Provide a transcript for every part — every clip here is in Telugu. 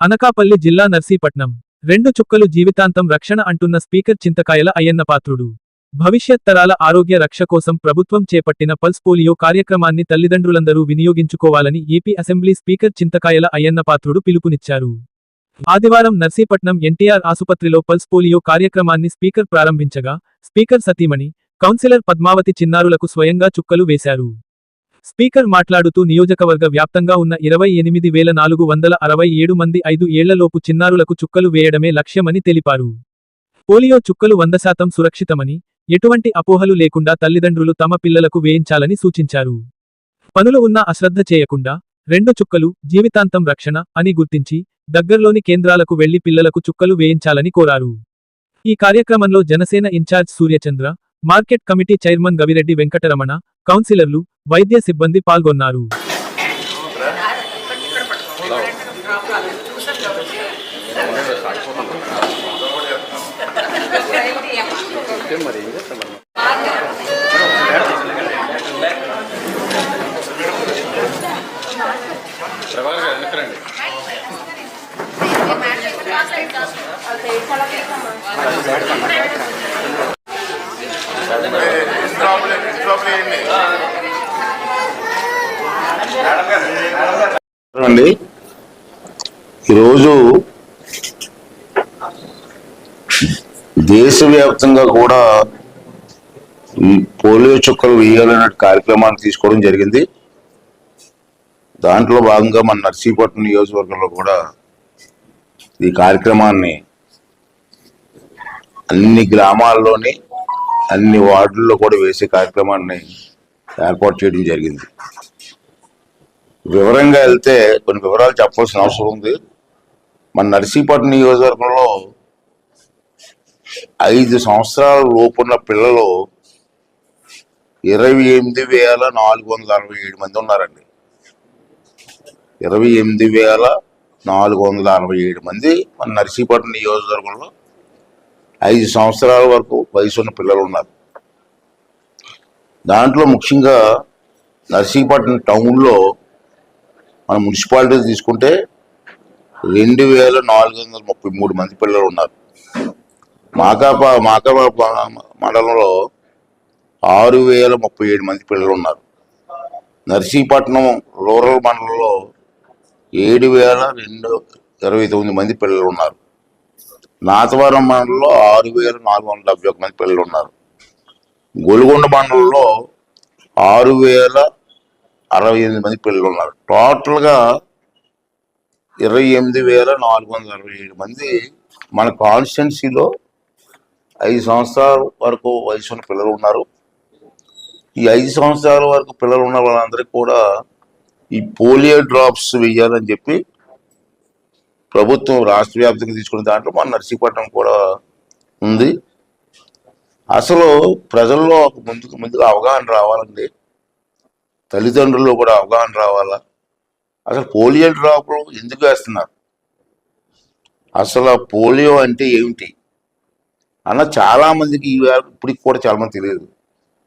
అనకాపల్లి జిల్లా నర్సీపట్నం. రెండు చుక్కలు జీవితాంతం రక్షణ అంటున్న స్పీకర్ చింతకాయల అయ్యన్న పాత్రుడు. భవిష్యత్ తరాల ఆరోగ్య రక్ష కోసం ప్రభుత్వం చేపట్టిన పల్స్ పోలియో కార్యక్రమాన్ని తల్లిదండ్రులందరూ వినియోగించుకోవాలని AP assembly speaker Chintakayala Ayyanna Patrudu పిలుపునిచ్చారు. ఆదివారం నర్సీపట్నం ఎన్టీఆర్ ఆసుపత్రిలో పల్స్ పోలియో కార్యక్రమాన్ని స్పీకర్ ప్రారంభించగా స్పీకర్ సతీమణి కౌన్సిలర్ పద్మావతి చిన్నారులకు స్వయంగా చుక్కలు వేశారు. స్పీకర్ మాట్లాడుతూ నియోజకవర్గ వ్యాప్తంగా ఉన్న ఇరవై ఎనిమిది వేల నాలుగు వందల అరవై ఏడు మంది ఐదు ఏళ్ళలోపు చిన్నారులకు చుక్కలు వేయడమే లక్ష్యమని తెలిపారు. పోలియో చుక్కలు వంద శాతం సురక్షితమని ఎటువంటి అపోహలు లేకుండా తల్లిదండ్రులు తమ పిల్లలకు వేయించాలని సూచించారు. పనులు ఉన్న అశ్రద్ధ చేయకుండా రెండు చుక్కలు జీవితాంతం రక్షణ అని గుర్తించి దగ్గర్లోని కేంద్రాలకు వెళ్ళి పిల్లలకు చుక్కలు వేయించాలని కోరారు. ఈ కార్యక్రమంలో Janasena incharge Suryachandra market committee chairman Gavireddy Venkataramana కౌన్సిలర్లు వైద్య సిబ్బంది పాల్గొన్నారు. అండి. ఈరోజు దేశవ్యాప్తంగా కూడా పోలియో చుక్కలు వేయాలనే కార్యక్రమాన్ని తీసుకోవడం జరిగింది. దాంట్లో భాగంగా మన నర్సీపట్నం నియోజకవర్గంలో కూడా ఈ కార్యక్రమాన్ని అన్ని గ్రామాల్లోని అన్ని వార్డుల్లో కూడా వేసే కార్యక్రమాన్ని ఏర్పాటు చేయడం జరిగింది. వివరంగా వెళ్తే కొన్ని వివరాలు చెప్పాల్సిన అవసరం ఉంది. మన నర్సీపట్నం నియోజకవర్గంలో ఐదు సంవత్సరాల లోపున్న పిల్లలు ఇరవై ఎనిమిది వేల నాలుగు వందల అరవై ఏడు మంది ఉన్నారండి. ఇరవై ఎనిమిది వేల నాలుగు వందల అరవై ఏడు మంది మన నర్సీపట్నం నియోజకవర్గంలో ఐదు సంవత్సరాల వరకు వయసు ఉన్న పిల్లలు ఉన్నారు. దాంట్లో ముఖ్యంగా నర్సీపట్నం టౌన్లో మన మున్సిపాలిటీ తీసుకుంటే రెండు వేల నాలుగు వందల ముప్పై మూడు మంది పిల్లలు ఉన్నారు. మాకాపా మాకాపా మండలంలో ఆరు వేల ముప్పై ఏడు మంది పిల్లలు ఉన్నారు. నర్సీపట్నం రూరల్ మండలంలో ఏడు వేల రెండు ఇరవై తొమ్మిది మంది పిల్లలు ఉన్నారు. నాతవరం మండలంలో ఆరు వేల నాలుగు వందల డెబ్బై ఒక మంది పిల్లలు ఉన్నారు. గొలుగొండ మండలంలో ఆరు వేల అరవై ఎనిమిది మంది పిల్లలు ఉన్నారు. టోటల్గా ఇరవై ఎనిమిది వేల నాలుగు వందల అరవై ఏడు మంది మన కాన్స్టిట్యున్సీలో ఐదు సంవత్సరాల వరకు వయసు ఉన్న పిల్లలు ఉన్నారు. ఈ ఐదు సంవత్సరాల వరకు పిల్లలు ఉన్న వాళ్ళందరికీ కూడా ఈ పోలియో డ్రాప్స్ వేయాలని చెప్పి ప్రభుత్వం రాష్ట్ర వ్యాప్తంగా తీసుకున్న దాంట్లో మన నర్సీపట్నం కూడా ఉంది. అసలు ప్రజల్లో ఒక ముందుకు ముందుగా అవగాహన రావాలండి. తల్లిదండ్రుల్లో కూడా అవగాహన రావాలా? అసలు పోలియో డ్రాప్లు ఎందుకు వేస్తున్నారు? అసలు ఆ పోలియో అంటే ఏమిటి? అన్న చాలా మందికి ఈ ఇప్పటికి కూడా చాలా మంది తెలియదు.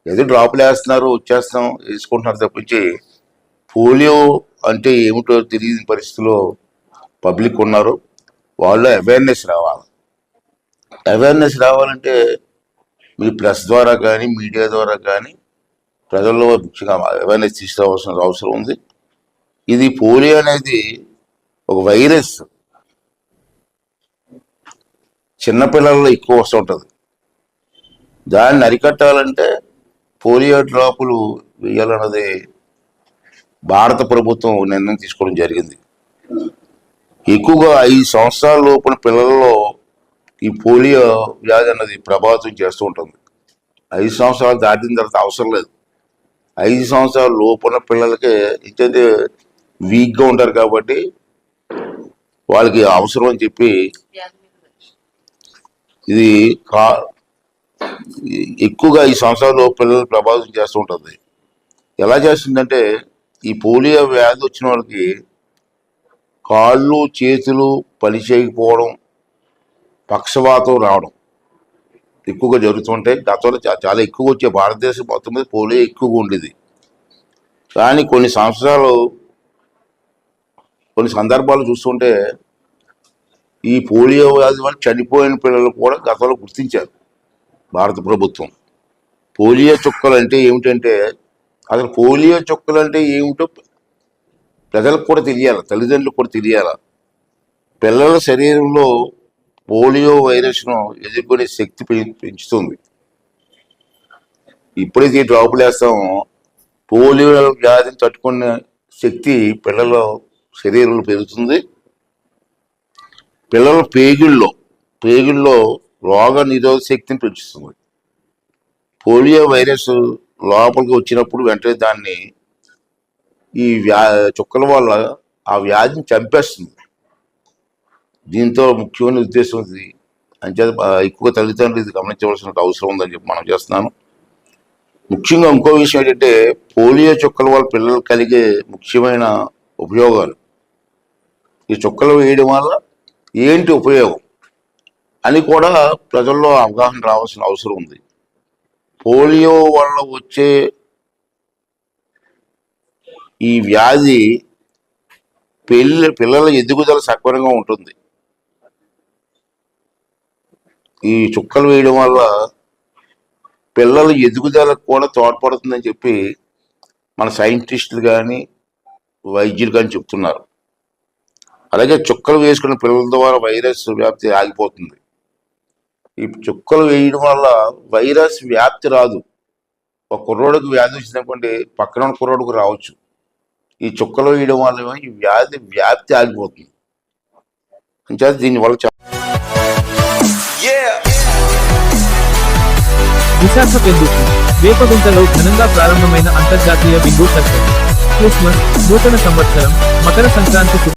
ఏదో డ్రాపులు వేస్తున్నారు వచ్చేస్తాం వేసుకుంటున్నారు తప్పించి పోలియో అంటే ఏమిటో తెలియని పరిస్థితిలో పబ్లిక్ ఉన్నారు. వాళ్ళు అవేర్నెస్ రావాలి. అవేర్నెస్ రావాలంటే మీ ప్రెస్ ద్వారా కానీ మీడియా ద్వారా కానీ ప్రజల్లో ముఖ్యంగా అవేర్నెస్ తీసుకురావాల్సిన అవసరం ఉంది. ఇది పోలియో అనేది ఒక వైరస్ చిన్నపిల్లల్లో ఎక్కువ వస్తుంటుంది దాన్ని అరికట్టాలంటే పోలియో డ్రాపులు వేయాలన్నది భారత ప్రభుత్వం నిర్ణయం తీసుకోవడం జరిగింది. ఎక్కువగా ఐదు సంవత్సరాల లోపల పిల్లల్లో ఈ పోలియో వ్యాధి అన్నది ప్రభావితం చేస్తూ ఉంటుంది. ఐదు సంవత్సరాలు దాటిన తర్వాత అవసరం లేదు. ఐదు సంవత్సరాల లోపున్న పిల్లలకి ఏంటంటే వీక్గా ఉంటారు కాబట్టి వాళ్ళకి అవసరం అని చెప్పి ఇది కా ఎక్కువగా ఈ సంవత్సరాలు పిల్లలు ప్రభావితం చేస్తూ ఉంటుంది. ఎలా చేస్తుందంటే ఈ పోలియో వ్యాధి వచ్చిన వాళ్ళకి కాళ్ళు చేతులు పనిచేయకపోవడం పక్షవాతం రావడం ఎక్కువగా జరుగుతుంటాయి గతంలో చాలా ఎక్కువ వచ్చే భారతదేశం మొత్తం మీద పోలియో ఎక్కువగా ఉండేది. కానీ కొన్ని సంవత్సరాలు కొన్ని సందర్భాలు చూస్తుంటే ఈ పోలియో వ్యాధి వల్ల చనిపోయిన పిల్లలు కూడా గతంలో గుర్తించారు భారత ప్రభుత్వం. పోలియో చుక్కలు అంటే ఏమిటంటే అసలు పోలియో చుక్కలు అంటే ఏమిటో ప్రజలకు కూడా తెలియాలి తల్లిదండ్రులకు కూడా తెలియాలి. పిల్లల శరీరంలో పోలియో వైరస్ను ఎదుర్కొనే శక్తి పెంచుతుంది. ఇప్పుడైతే డ్రాపులు వేస్తామో పోలియో వ్యాధిని తట్టుకునే శక్తి పిల్లల శరీరంలో పెరుగుతుంది. పిల్లల పేగుల్లో పేగుల్లో రోగ నిరోధక శక్తిని పెంచుతుంది. పోలియో వైరస్ లోపలికి వచ్చినప్పుడు వెంటనే దాన్ని ఈ వ్యా చుక్కల వల్ల ఆ వ్యాధిని చంపేస్తుంది. దీంతో ముఖ్యమైన ఉద్దేశం ఇది. అంచేత ఎక్కువ తల్లిదండ్రులు ఇది గమనించవలసిన అవసరం ఉందని చెప్పి మనం చేస్తున్నాను. ముఖ్యంగా ఇంకో విషయం ఏంటంటే పోలియో చుక్కల వల్ల పిల్లలు కలిగే ముఖ్యమైన ఉపయోగాలు. ఈ చుక్కలు వేయడం వల్ల ఏంటి ఉపయోగం? అని కూడా ప్రజల్లో అవగాహన రావాల్సిన అవసరం ఉంది. పోలియో వల్ల వచ్చే ఈ వ్యాధి పెళ్ళి పిల్లల ఎదుగుదల సక్రమంగా ఉంటుంది. ఈ చుక్కలు వేయడం వల్ల పిల్లల ఎదుగుదలకు కూడా తోడ్పడుతుందని చెప్పి మన సైంటిస్టులు కానీ వైద్యులు కానీ చెప్తున్నారు. అలాగే చుక్కలు వేసుకున్న పిల్లల ద్వారా వైరస్ వ్యాప్తి ఆగిపోతుంది. ఈ చుక్కలు వేయడం వల్ల వైరస్ వ్యాప్తి రాదు. ఒక కుర్రోడికి వ్యాధి వచ్చినప్పుడు పక్కన ఉన్న కుర్రోడికి రావచ్చు. ఈ చుక్కలు వేయడం వల్ల ఈ వ్యాధి వ్యాప్తి ఆగిపోతుంది. అంచేత దీనివల్ల విశాఖ పెందుకు వేపగుంటలో ఘనంగా ప్రారంభమైన అంతర్జాతీయ బిందు సర్కిల్ క్రిస్మస్ నూతన సంవత్సరం మకర సంక్రాంతి